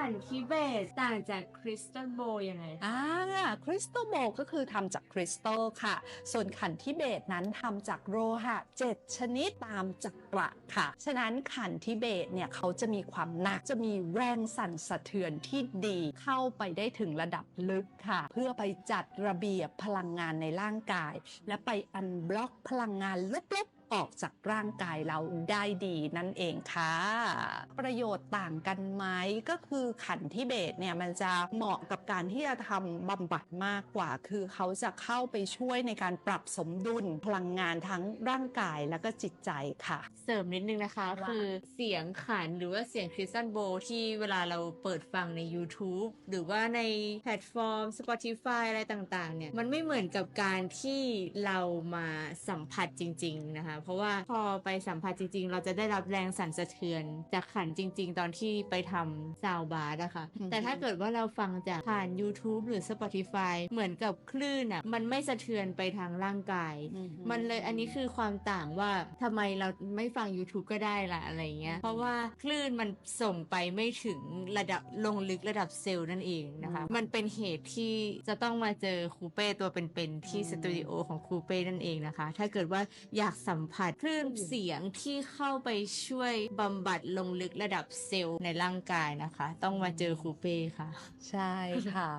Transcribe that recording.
ขันทิเบตต่างจากคริสตัลโบยังไงอ่าคริสตัลโบก็คือทำจากคริสตัลค่ะ ส่วนขันทิเบตนั้นทำจากโลหะ7ชนิดตามจักระค่ะ ฉะนั้นขันทิเบตเนี่ยเขาจะมีความหนักจะมีแรงสั่นสะเทือนที่ดีเข้าไปได้ถึงระดับลึกค่ะ เพื่อไปจัดระเบียบพลังงานในร่างกาย และไปอันบล็อกพลังงานลบๆ ออกจากร่างกายเราได้ดีนั่นเองค่ะ ประโยชน์ต่างกันไหมก็คือขันทิเบตเนี่ยมันจะเหมาะกับการที่จะทำบำบัดมากกว่า คือเขาจะเข้าไปช่วยในการปรับสมดุลพลังงานทั้งร่างกายแล้วก็จิตใจค่ะ เสริมนิดนึงนะคะ คือเสียงขันหรือว่าเสียงคริสตัลโบที่เวลาเราเปิดฟังใน YouTube หรือว่าในแพลตฟอร์ม Spotify อะไรต่างๆเนี่ยมันไม่เหมือนกับการที่เรามาสัมผัสจริง ๆ นะคะเพราะว่าพอไปสัมผัสจริง ๆ เราจะได้รับแรงสั่นสะเทือนจากขันจริง ๆ ตอนที่ไปทำซาวบาร์นะคะอือฮึแต่ถ้าเกิดว่าเราฟังจากผ่าน YouTube หรือ Spotify เหมือนกับคลื่นอะมันไม่สะเทือนไปทางร่างกาย มันเลยอันนี้คือความต่างว่าทำไมเราไม่ฟัง YouTube ก็ได้ล่ะอะไรเงี้ยเพราะว่าคลื่นมันส่งไปไม่ถึงระดับลงลึกระดับเซลล์นั่นเองนะคะมันเป็นเหตุที่จะต้องมาเจอครูเป้ตัวเป็นๆที่สตูดิโอของครูเป้นั่นเองนะคะ ถ้าเกิดว่าอยากสัมผัสคลื่นเสียงที่เข้าไปช่วยบำบัดลงลึกระดับเซลล์ในร่างกายนะคะ ต้องมาเจอครูเป้ค่ะ ใช่ค่ะ